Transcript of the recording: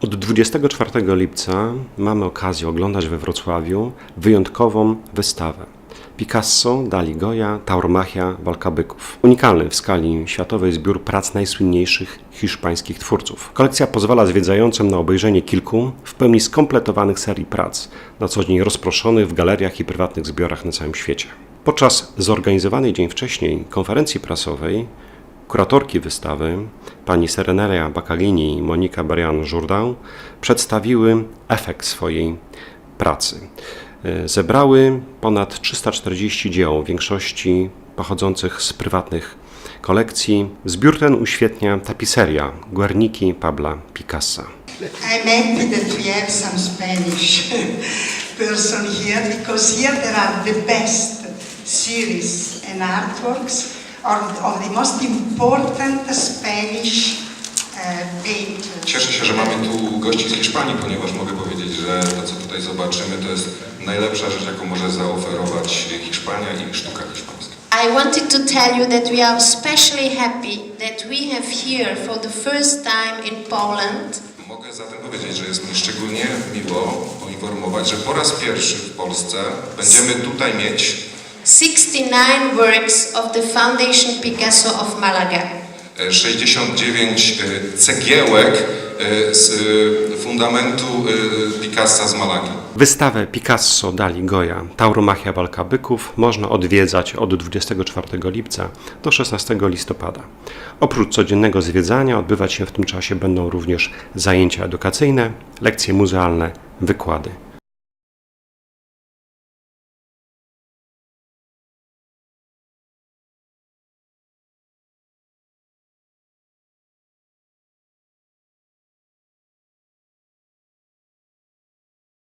Od 24 lipca mamy okazję oglądać we Wrocławiu wyjątkową wystawę. Picasso, Dali Goya, Tauromachia, Walka Byków. Unikalny w skali światowej zbiór prac najsłynniejszych hiszpańskich twórców. Kolekcja pozwala zwiedzającym na obejrzenie kilku w pełni skompletowanych serii prac, na co dzień rozproszonych w galeriach i prywatnych zbiorach na całym świecie. Podczas zorganizowanej dzień wcześniej konferencji prasowej Kuratorki wystawy, pani Serenelia Bacalini i Monika Barian-Jourdan, przedstawiły efekt swojej pracy. E, Zebrały ponad 340 dzieł, w większości pochodzących z prywatnych kolekcji. Zbiór ten uświetnia tapiseria Guerniki Pabla Picassa. I'm happy that we have some Spanish person here because here there are the best series and artworks of, of the most important Spanish uh, painters. Cieszę się, że mamy tu gości z Hiszpanii, ponieważ mogę powiedzieć, że to, co tutaj zobaczymy, to jest najlepsza rzecz, jaką może zaoferować Hiszpania i sztuka hiszpańska. I wanted to tell you that we are especially happy that we have here for the first time in Poland Mogę zatem powiedzieć, że jest mi szczególnie miło poinformować, że po raz pierwszy w Polsce będziemy tutaj mieć 69 works of the Foundation Picasso of Malaga. e, 69 e, cegiełek e, z e, fundamentu e, Picassa z Malagi. Wystawę Picasso, Dali Goya, Tauromachia Walka Byków można odwiedzać od 24 lipca do 16 listopada. Oprócz codziennego zwiedzania odbywać się w tym czasie będą również zajęcia edukacyjne, lekcje muzealne, wykłady.